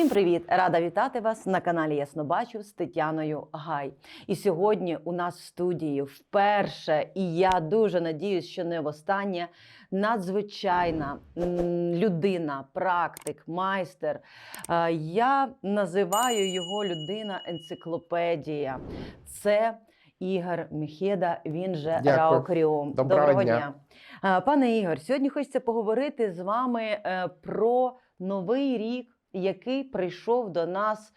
Всім привіт! Рада вітати вас на каналі Яснобачу з Тетяною Гай. І сьогодні у нас в студії вперше, і я дуже надіюсь, що не востаннє, надзвичайна людина, практик, майстер. Е, Я називаю його людина енциклопедія. Це Ігор Міхеда, він же Дякую. Раокріом. Доброго дня. Е, Пане Ігор, сьогодні хочеться поговорити з вами е, про новий рік, який прийшов до нас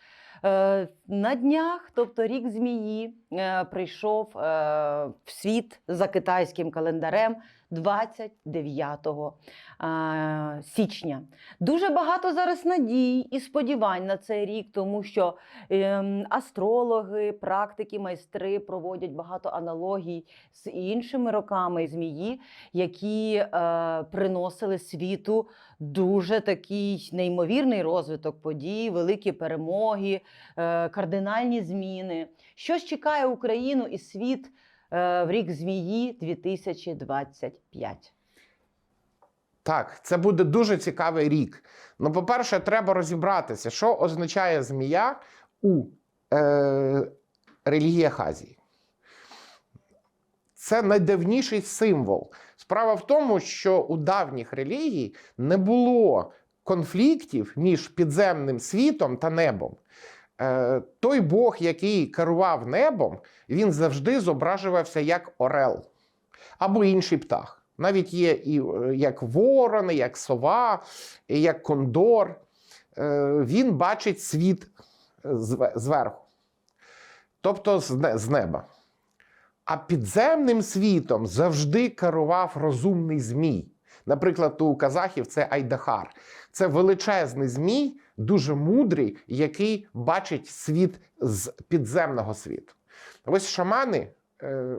е, на днях, тобто рік змії, е, прийшов е, в світ за китайським календарем 29 е, січня. Дуже багато зараз надій і сподівань на цей рік, тому що ем, астрологи, практики, майстри проводять багато аналогій з іншими роками змії, які е, приносили світу дуже такий неймовірний розвиток подій, великі перемоги, е, кардинальні зміни. Що ж чекає Україну і світ в рік змії 2025? Так, це буде дуже цікавий рік. Ну, по-перше, треба розібратися, що означає змія у е, релігіях Азії. Це найдавніший символ. Справа в тому, що у давніх релігій не було конфліктів між підземним світом та небом. Е, той Бог, який керував небом, він завжди зображувався як орел або інший птах. Навіть є і е, як ворони, як сова, і як кондор. Е, Він бачить світ зверху, тобто з неба. А підземним світом завжди керував розумний змій. Наприклад, у казахів це Айдахар. Це величезний змій, дуже мудрий, який бачить світ з підземного світу. Ось шамани. е,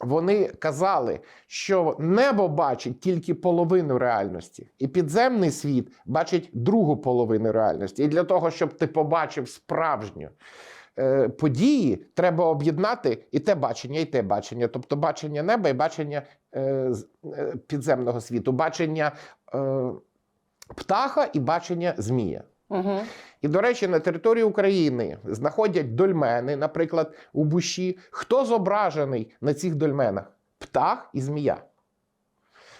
вони казали, що небо бачить тільки половину реальності, і підземний світ бачить другу половину реальності. І для того, щоб ти побачив справжню події, треба об'єднати і те бачення, і те бачення, тобто бачення неба і бачення е, е, підземного світу, бачення е, птаха і бачення змія. Угу. І, до речі, на території України знаходять дольмени, наприклад, у буші. Хто зображений на цих дольменах? Птах і змія.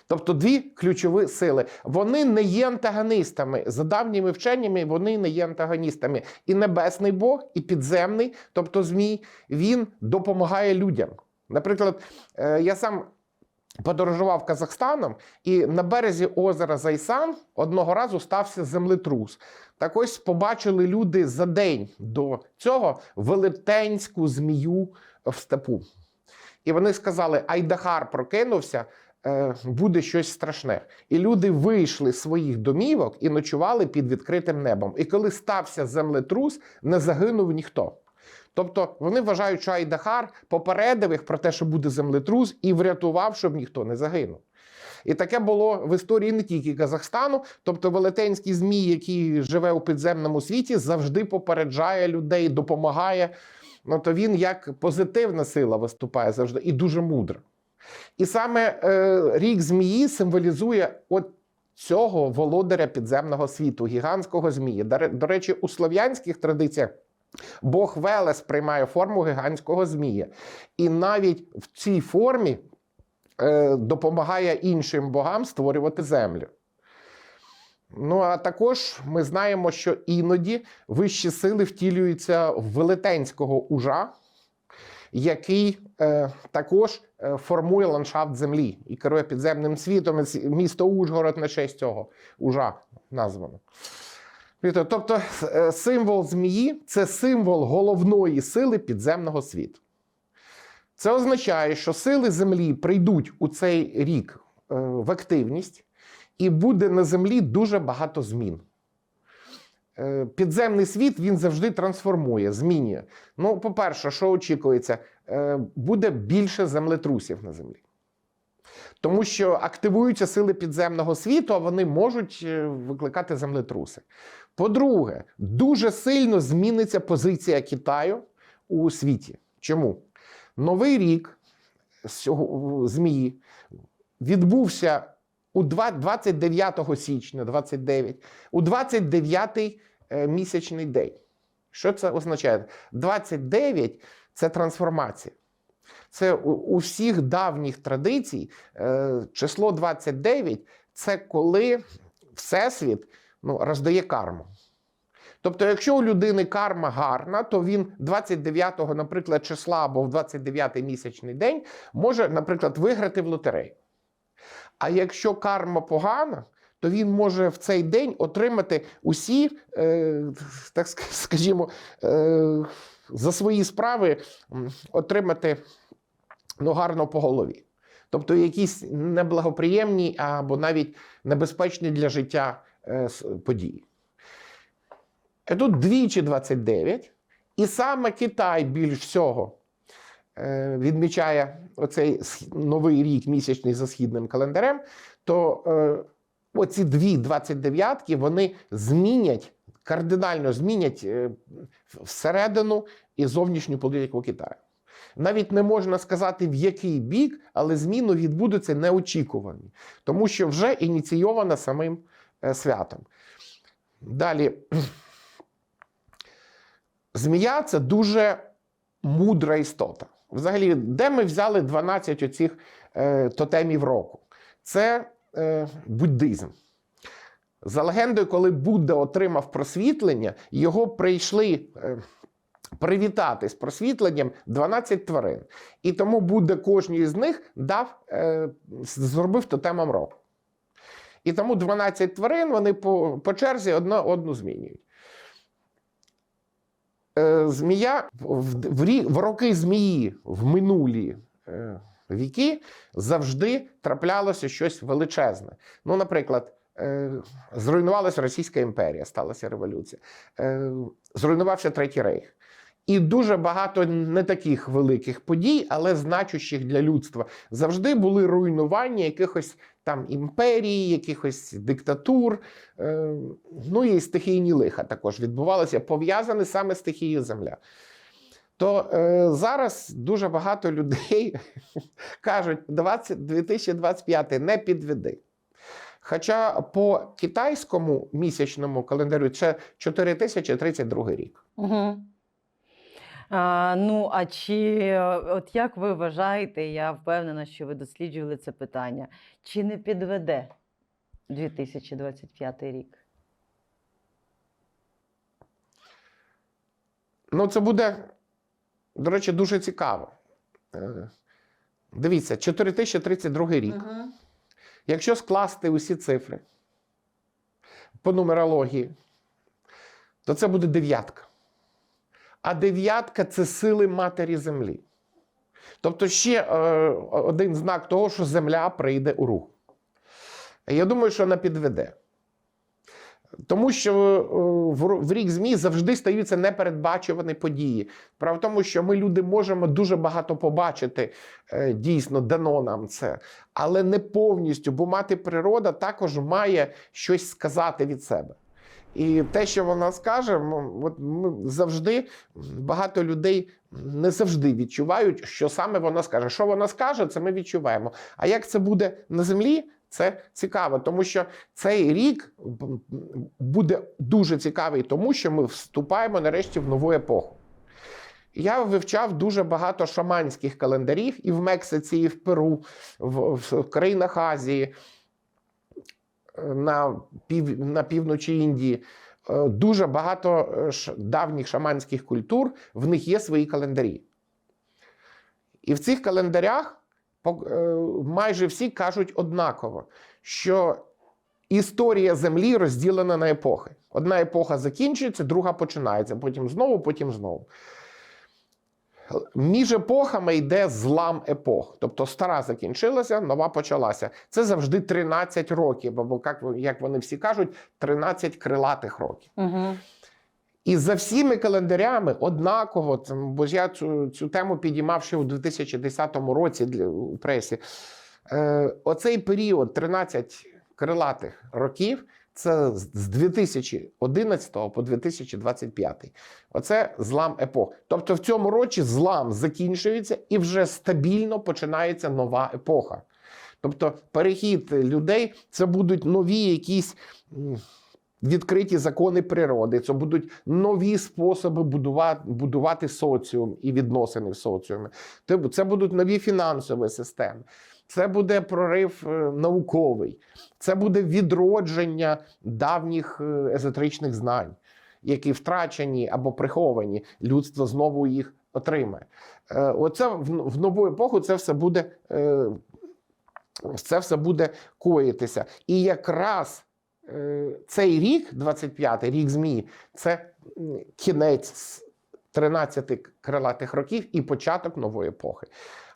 Тобто дві ключові сили. Вони не є антагоністами. За давніми вченнями вони не є антагоністами. І небесний Бог, і підземний, тобто Змій, він допомагає людям. Наприклад, е, я сам подорожував Казахстаном, і на березі озера Зайсан одного разу стався землетрус. Так ось побачили люди за день до цього велетенську змію в степу. І вони сказали: Айдахар прокинувся, буде щось страшне. І люди вийшли з своїх домівок і ночували під відкритим небом. І коли стався землетрус, не загинув ніхто. Тобто вони вважають, що Айдахар попередив їх про те, що буде землетрус, і врятував, щоб ніхто не загинув. І таке було в історії не тільки Казахстану, тобто велетенський змій, який живе у підземному світі, завжди попереджає людей, допомагає. Ну то він як позитивна сила виступає завжди і дуже мудро. І саме е, рік змії символізує от цього володаря підземного світу, гігантського змія. До, речі, у слов'янських традиціях Бог Велес приймає форму гігантського змія. І навіть в цій формі е, допомагає іншим богам створювати землю. Ну, а також ми знаємо, що іноді вищі сили втілюються в велетенського ужа, який е, також формує ландшафт землі і керує підземним світом. Місто Ужгород на честь цього ужа названо. Тобто е, символ змії це символ головної сили підземного світу. Це означає, що сили землі прийдуть у цей рік е, в активність, і буде на землі дуже багато змін. Е, Підземний світ він завжди трансформує, змінює. Ну, по-перше, що очікується, Е, буде більше землетрусів на землі. Тому що активуються сили підземного світу, а вони можуть е, викликати землетруси. По-друге, дуже сильно зміниться позиція Китаю у світі. Чому? Новий рік змії відбувся у 29 січня, 29, у 29 е, місячний день. Що це означає? 29 це трансформація. Це у, всіх давніх традицій е, число 29 це коли Всесвіт ну, роздає карму. Тобто, якщо у людини карма гарна, то він 29-го, наприклад, числа або в 29-й місячний день може, наприклад, виграти в лотерею. А якщо карма погана, то він може в цей день отримати усі, е, так скажімо, е, за свої справи отримати ну, гарно по голові. Тобто якісь неблагоприємні або навіть небезпечні для життя е, події. Е, Тут двічі 29, і саме Китай більш всього е, відмічає оцей новий рік місячний за східним календарем, то оці дві 29-ки вони змінять, кардинально змінять всередину і зовнішню політику Китаю. Навіть не можна сказати, в який бік, але зміни відбудуться неочікувані, тому що вже ініційована самим е, святом. Далі. Змія це дуже мудра істота. Взагалі, де ми взяли 12 оцих е, тотемів року? Це е, буддизм. За легендою, коли Будда отримав просвітлення, його прийшли е, привітати з просвітленням 12 тварин. І тому Будда кожній з них дав, е, зробив тотемом року. І тому 12 тварин вони по, по черзі одна одну змінюють. Е, Змія в, в, в роки змії в минулі е, віки завжди траплялося щось величезне. Ну, наприклад, е, зруйнувалася Російська імперія, сталася революція, зруйнувався Третій Рейх. І дуже багато не таких великих подій, але значущих для людства. Завжди були руйнування якихось там імперій, якихось диктатур. Е, ну і стихійні лиха також відбувалися, пов'язані саме з стихією земля. То е, зараз дуже багато людей кажуть, 20, 2025 не підведи. Хоча по китайському місячному календарю це 4032 рік. Угу. А, ну, а чи е, от як ви вважаєте, я впевнена, що ви досліджували це питання, чи не підведе 2025 рік? Ну, це буде, до речі, дуже цікаво. Е, Дивіться, 4032 рік. Угу. Якщо скласти усі цифри по нумерології, то це буде дев'ятка. А дев'ятка це сили матері землі. Тобто ще е, один знак того, що земля прийде у рух. Я думаю, що вона підведе. Тому що е, в рік ЗМІ завжди стаються непередбачувані події. Справа в тому, що ми, люди, можемо дуже багато побачити, е, дійсно, дано нам це, але не повністю, бо мати природа також має щось сказати від себе. І те, що вона скаже, от ми завжди багато людей не завжди відчувають, що саме вона скаже. Що вона скаже, це ми відчуваємо. А як це буде на землі? Це цікаво, тому що цей рік буде дуже цікавий, тому що ми вступаємо нарешті в нову епоху. Я вивчав дуже багато шаманських календарів і в Мексиці, і в Перу, в, в країнах Азії, на, пів, на півночі Індії. Е, Дуже багато е, давніх шаманських культур, в них є свої календарі. І в цих календарях е, майже всі кажуть однаково, що історія Землі розділена на епохи. Одна епоха закінчується, друга починається, потім знову, потім знову. Між епохами йде злам епох. Тобто стара закінчилася, нова почалася. Це завжди 13 років, або як, вони всі кажуть, 13 крилатих років. Угу. І за всіми календарями однаково, бо я цю, цю тему підіймав ще у 2010 році для, у пресі. Е, оцей період 13 крилатих років це з з 2011 по 2025. Оце злам епох. Тобто в цьому році злам закінчується і вже стабільно починається нова епоха. Тобто перехід людей це будуть нові якісь. відкриті закони природи, це будуть нові способи будувати, будувати соціум і відносини в соціумі. Це будуть нові фінансові системи. Це буде прорив е, науковий, це буде відродження давніх е, езотеричних знань, які втрачені або приховані. Людство знову їх отримає. Е, Оце в, нову епоху це все буде. Це все буде коїтися. І якраз цей рік, 25-й рік змії, це кінець 13 крилатих років і початок нової епохи.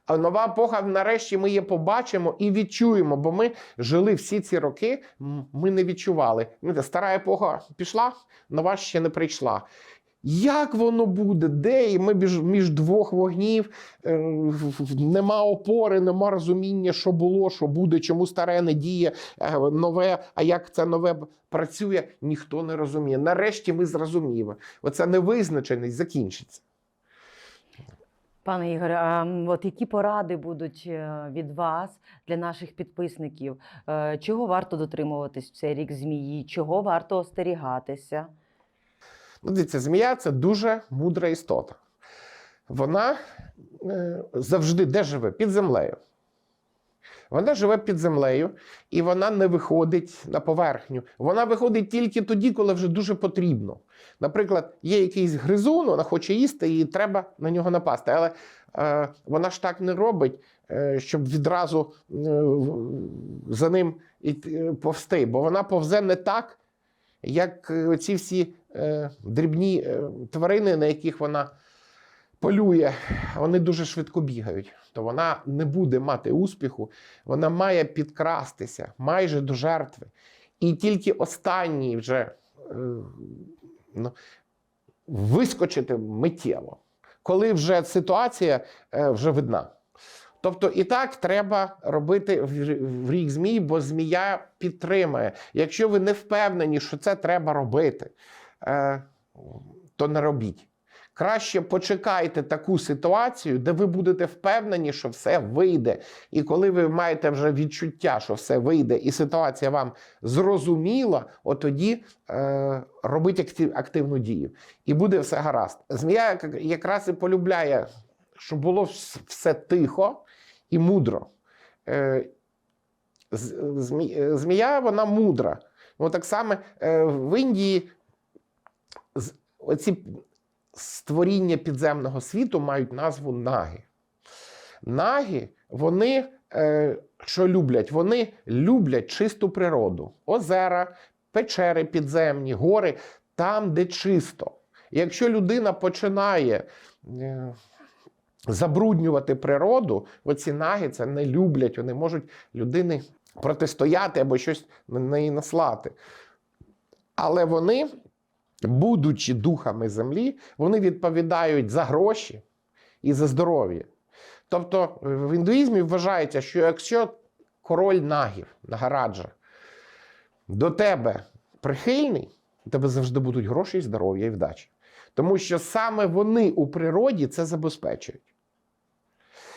А нова епоха, нарешті, ми її побачимо і відчуємо, бо ми жили всі ці роки, ми не відчували. Стара епоха пішла, нова ще не прийшла. Як воно буде? Де? І ми між, між двох вогнів е, нема опори, нема розуміння, що було, що буде, чому старе не діє, е, нове, а як це нове працює, ніхто не розуміє. Нарешті ми зрозуміємо. Оця невизначеність закінчиться. Пане Ігоре, а от які поради будуть е, від вас для наших підписників? Е, Чого варто дотримуватись в цей рік змії? Чого варто остерігатися? Ну, дивіться, змія це дуже мудра істота. Вона е, завжди де живе? Під землею. Вона живе під землею і вона не виходить на поверхню. Вона виходить тільки тоді, коли вже дуже потрібно. Наприклад, є якийсь гризун, вона хоче їсти, і треба на нього напасти. Але е, вона ж так не робить, е, щоб відразу е, за ним іти- повсти, бо вона повзе не так, як е, ці всі е, дрібні е, тварини, на яких вона полює, вони дуже швидко бігають. То вона не буде мати успіху, вона має підкрастися майже до жертви. І тільки останній вже е, ну, вискочити миттєво, коли вже ситуація е, вже видна. Тобто і так треба робити в рік змій, бо змія підтримає. Якщо ви не впевнені, що це треба робити, е, то не робіть. Краще почекайте таку ситуацію, де ви будете впевнені, що все вийде. І коли ви маєте вже відчуття, що все вийде, і ситуація вам зрозуміла, от тоді е, робіть актив, активну дію. І буде все гаразд. Змія якраз і полюбляє, щоб було все тихо і мудро. Е, е, Змія вона мудра. Ну, так само е, в Індії оці створіння підземного світу мають назву наги. Наги, вони е, що люблять? Вони люблять чисту природу, озера, печери підземні, гори, там, де чисто. Якщо людина починає е, забруднювати природу, оці наги це не люблять, вони можуть людини протистояти або щось на неї наслати. Але вони, будучи духами землі, вони відповідають за гроші і за здоров'я. Тобто в індуїзмі вважається, що якщо король нагів, нагараджа, до тебе прихильний, у тебе завжди будуть гроші, здоров'я і вдача. Тому що саме вони у природі це забезпечують.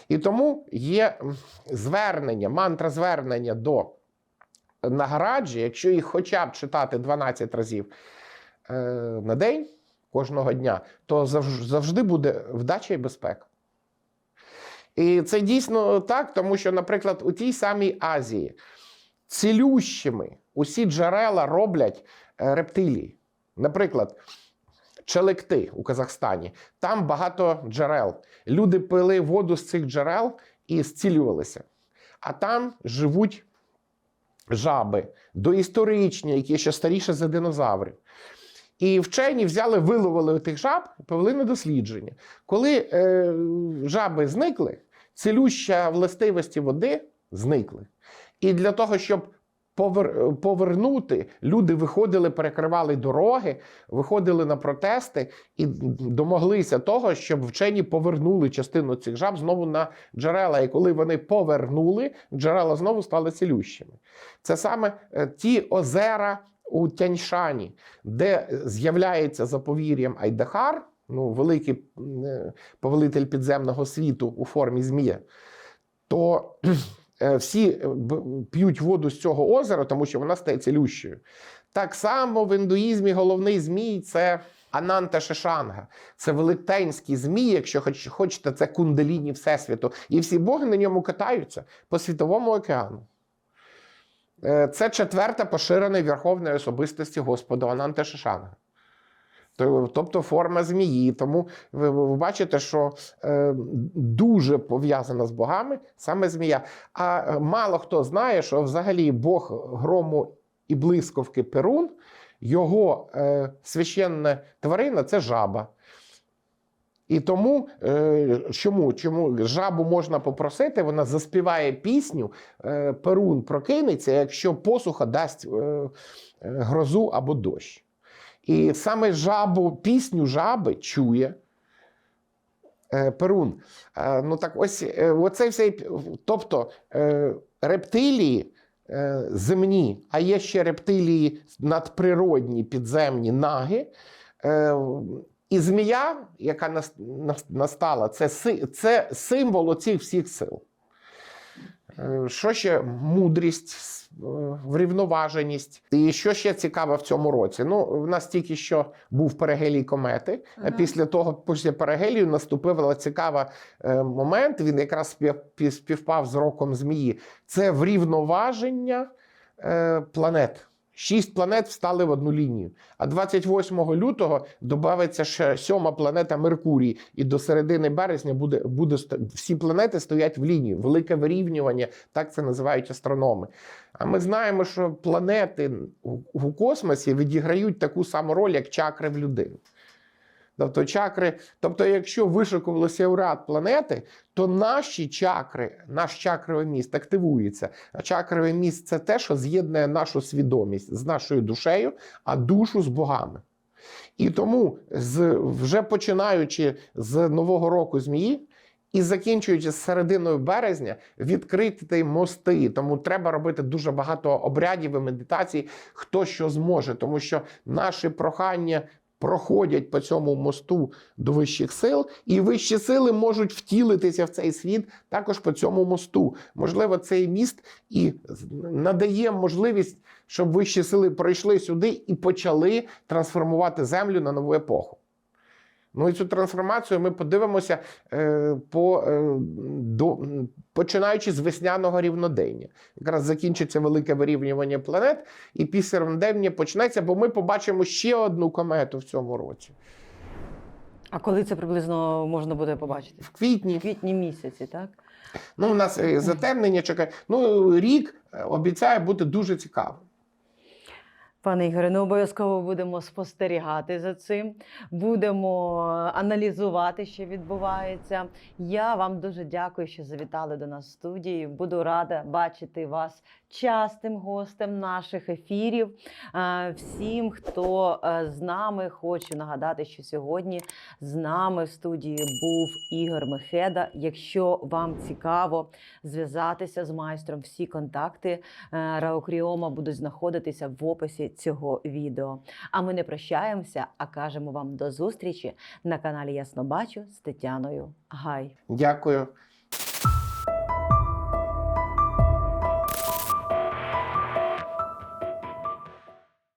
І тому є звернення, мантра звернення до Нагараджі, якщо їх хоча б читати 12 разів е, на день кожного дня, то завжди буде вдача і безпека. І це дійсно так, тому що, наприклад, у тій самій Азії цілющими усі джерела роблять е, рептилії. Наприклад, Челекти у Казахстані. Там багато джерел. Люди пили воду з цих джерел і зцілювалися. А там живуть жаби доісторичні, які ще старіше за динозаврів. І вчені взяли, виловили тих жаб і на дослідження. Коли е, жаби зникли, цілюща властивості води зникли. І для того, щоб повер, повернути, люди виходили, перекривали дороги, виходили на протести і домоглися того, щоб вчені повернули частину цих жаб знову на джерела. І коли вони повернули, джерела знову стали цілющими. Це саме е, ті озера у Тяньшані, де з'являється за повір'ям Айдахар, ну, великий е, повелитель підземного світу у формі змія, то е, всі е, п'ють воду з цього озера, тому що вона стає цілющою. Так само в індуїзмі головний змій це Ананта Шишанга. Це велетенський змій, якщо хоч, хочете, це кундаліні Всесвіту. І всі боги на ньому катаються по світовому океану. Е, Це четверта поширена верховної особистості Господа Ананта Шишанга. То- Тобто форма змії. Тому ви, ви бачите, що е, дуже пов'язана з богами саме змія. А е, мало хто знає, що взагалі Бог грому і блискавки Перун, його е, священна тварина це жаба. І тому е, чому, чому жабу можна попросити, вона заспіває пісню, е, Перун прокинеться, якщо посуха дасть е, грозу або дощ. І саме жабу, пісню жаби чує Перун. Ну так ось е, оцей всей, тобто рептилії земні, а є ще рептилії надприродні, підземні наги. І змія, яка нас- нас- настала, це, це символ оцих всіх сил. Е, Що ще мудрість, е, врівноваженість. І що ще цікаво в цьому році? Ну, в нас тільки що був перигелій комети. а Ага. Після того, після перигелію, наступив цікавий е, момент. Він якраз співпав з роком змії. Це врівноваження планет. Шість планет встали в одну лінію. А 28 лютого додається ще сьома планета Меркурій, і до середини березня буде, буде всі планети стоять в лінії. Велике вирівнювання, так це називають астрономи. А ми знаємо, що планети у, космосі відіграють таку саму роль, як чакри в людини. Тобто, чакри, тобто, якщо вишикувалося уряд планети, то наші чакри, наш чакровий міст активується. А чакровий міст це те, що з'єднує нашу свідомість з нашою душею, а душу з богами. І тому, з, вже починаючи з Нового року змії і закінчуючи з серединою березня, відкрити мости. Тому треба робити дуже багато обрядів і медитацій, хто що зможе, тому що наші прохання. Проходять по цьому мосту до вищих сил, і вищі сили можуть втілитися в цей світ також по цьому мосту. Можливо, цей міст і надає можливість, щоб вищі сили прийшли сюди і почали трансформувати землю на нову епоху. Ну і цю трансформацію ми подивимося е, по, е, до, починаючи з весняного рівнодення. Якраз закінчиться велике вирівнювання планет, і після рівнодення почнеться, бо ми побачимо ще одну комету в цьому році. А коли це приблизно можна буде побачити? В квітні. В квітні місяці, так? Ну, у нас е, затемнення чекає. Ну, рік обіцяє бути дуже цікавим. Пане Ігоре, ну обов'язково будемо спостерігати за цим, будемо аналізувати, що відбувається. Я вам дуже дякую, що завітали до нас в студії. Буду рада бачити вас частим гостем наших ефірів. Всім, хто е, з нами, хочу нагадати, що сьогодні з нами в студії був Ігор Мехеда. Якщо вам цікаво зв'язатися з майстром, всі контакти е, Раукріома будуть знаходитися в описі цього відео. А ми не прощаємося, а кажемо вам до зустрічі на каналі Ясно Бачу з Тетяною Гай. Дякую.